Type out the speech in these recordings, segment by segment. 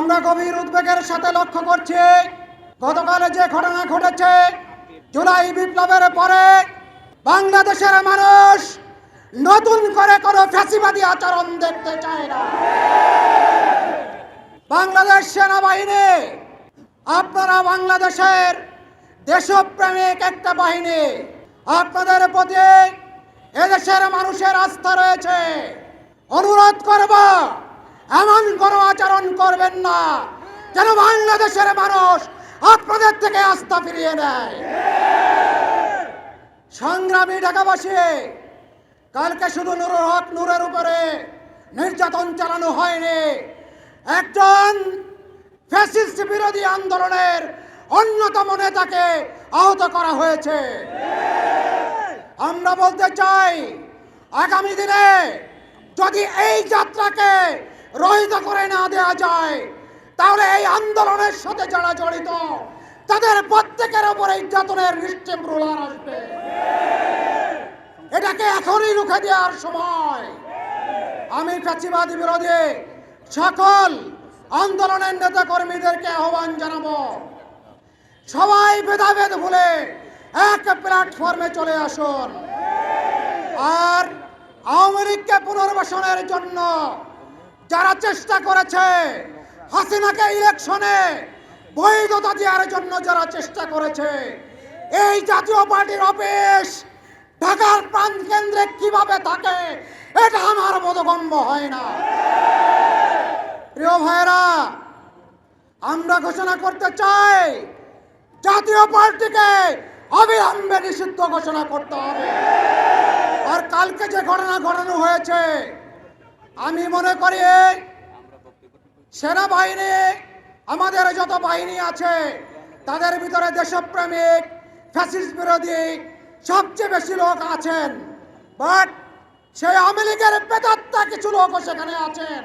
আমরা গভীর উদ্বেগের সাথে লক্ষ্য করছি, গতকালে যে ঘটনা ঘটেছে, জুলাই বিপ্লবের পরে বাংলাদেশের মানুষ নতুন করে কোনো ফ্যাসিবাদী আচরণ দেখতে চায় না। বাংলাদেশ সেনাবাহিনী, আপনারা বাংলাদেশের দেশপ্রেমিক একটা বাহিনী, আপনাদের প্রতি এদেশের মানুষের আস্থা রয়েছে। অনুরোধ করব এমন কোনো আচরণ করবেন না যেন বাংলাদেশের মানুষ আপনাদের থেকে আস্থা ফিরিয়ে নেয়। সংগ্রামী ঢাকাবাসী, কালকে শুধু নুরুল হক নূরের উপরে নির্যাতন চালানো হয়নি, একজন ফ্যাসিস্ট বিরোধী আন্দোলনের অন্যতম নেতাকে আহত করা হয়েছে। আমরা বলতে চাই, আগামী দিনে যদি এই যাত্রাকে রহিত করে না দেওয়া যায়। তাহলে এই আন্দোলনের সাথে যারা জড়িত, তাদের প্রত্যেকের ওপর এই যাতনের নিশ্চিম রোলার আসবে। এটাকে এখনই রুখে দেওয়ার সময়। আমি ফ্যাসিবাদী বিরোধী, সকল আন্দোলনের নেতা কর্মীদেরকে আহ্বান জানাব। সবাই ভেদাভেদ ভুলে এক প্ল্যাটফর্মে চলে আসুন। আর আওয়ামী লীগকে পুনর্বাসনের জন্য যারা চেষ্টা করেছে হাসিনাকে ইলেকশনে, বৈধতা দেওয়ার জন্য যারা চেষ্টা করেছে, এই জাতীয় পার্টির অফিস ঢাকার প্রাণ কেন্দ্রে কীভাবে থাকে, এটা আমার বোধগম্য হয় না। প্রিয় ভাইরা আমরা ঘোষণা করতে চাই, জাতীয় পার্টিকে অবিলম্বে নিষিদ্ধ ঘোষণা করতে হবে। আর কালকে যে ঘটনা ঘটানো হয়েছে আমি মনে করি সেনাবাহিনী, আমাদের যত বাহিনী আছে, তাদের ভিতরে দেশপ্রেমিক, ফ্যাসিস্ট বিরোধী সবচেয়ে বেশি লোক আছেন। বাট সেই আওয়ামী লীগের বেদাত্তা কিছু লোকও সেখানে আছেন।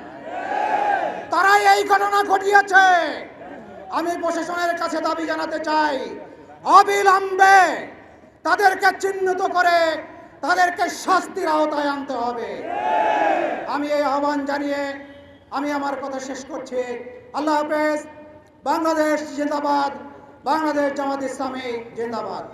তারাই এই ঘটনা ঘটিয়েছে। আমি প্রশাসনের কাছে দাবি জানাতে চাই, অবিলম্বে তাদেরকে চিহ্নিত করে তাদেরকে শাস্তির আওতায় আনতে হবে। আমি এই আহ্বান জানিয়ে আমি আমার কথা শেষ করছি। আল্লাহ হাফেজ, বাংলাদেশ জিন্দাবাদ, বাংলাদেশ জামাত ইসলামী জিন্দাবাদ।